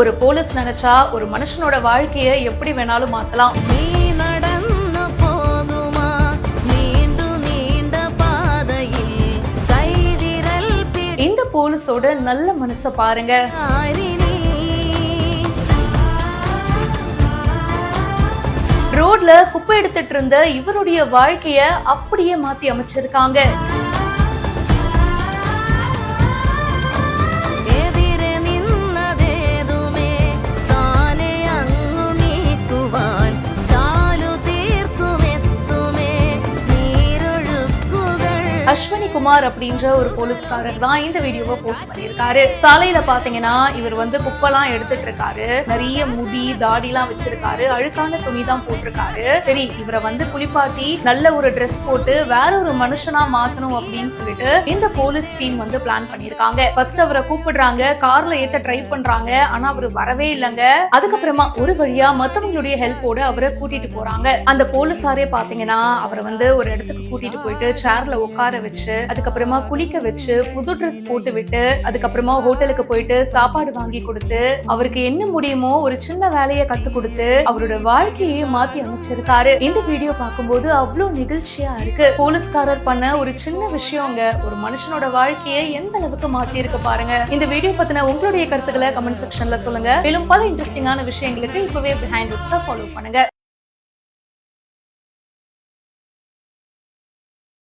ஒரு போலீஸ் நினைச்சா ஒரு மனுஷனோட வாழ்க்கையை எப்படி வேணாலும் மாத்தலாம். நீ நடந்து போகுமா? நீண்டு நீண்ட பாதையில் கைவிரல் இந்த போலீஸோட நல்ல மனசை பாருங்க. ரோட்ல குப்பை எடுத்துட்டு இருந்த இவருடைய வாழ்க்கைய அப்படியே மாத்தி அமைச்சிருக்காங்க. ಅಶ್ವನಿ குமார் அப்படின்ற ஒரு போலீஸ்காரர் தான் இந்த வீடியோவை போஸ்ட் பண்ணியிருக்காரு. தலையில பாத்தீங்கன்னா இவர் வந்து குப்பெல்லாம் எடுத்துட்டு இருக்காரு நிறைய முடி தாடிலாம் வச்சிருக்காரு. அழுக்கான துணி தான் போட்டிருக்காரு. சரி இவரை வந்து குளிப்பாட்டி நல்ல ஒரு ட்ரெஸ் போட்டு வேற ஒரு மனுஷனா மாத்தணும் அப்படின்னு சொல்லிட்டு இந்த போலீஸ் டீம் வந்து பிளான் பண்ணிருக்காங்க ஃபர்ஸ்ட் அவரை கூப்பிடுறாங்க. கார்ல ஏத்த ட்ரை பண்றாங்க. ஆனா அவர் வரவே இல்லைங்க. அதுக்கப்புறமா ஒரு வழியா மத்தவங்களுடைய ஹெல்ப்போட அவரை கூட்டிட்டு போறாங்க. அந்த போலீஸாரே பாத்தீங்கன்னா அவரை வந்து ஒரு இடத்துக்கு கூட்டிட்டு போயிட்டு சேர்ல உட்கார வச்சு அதுக்கப்புறமா குளிக்க வச்சு புது ட்ரெஸ் போட்டு விட்டு அதுக்கப்புறமா ஹோட்டலுக்கு போயிட்டு சாப்பாடு வாங்கி கொடுத்து அவருக்கு என்ன முடியுமோ ஒரு சின்ன வேலையை கத்து கொடுத்து அவரோட வாழ்க்கையை மாத்தி அமைச்சிருக்காரு. இந்த வீடியோ பார்க்கும்போது அவ்வளவு நிகழ்ச்சியா இருக்கு. போலீஸ்காரர் பண்ண ஒரு சின்ன விஷயங்க ஒரு மனுஷனோட வாழ்க்கையை எந்த அளவுக்கு மாத்தி இருக்கு பாருங்க. இந்த வீடியோ பத்தின உங்களுடைய கருத்துக்களை கமெண்ட் செக்ஷன்ல சொல்லுங்க. மேலும் பல இன்ட்ரெஸ்டிங்கான விஷயங்களுக்கு இப்பவே பிஹைண்ட் ஃபாலோ பண்ணுங்க.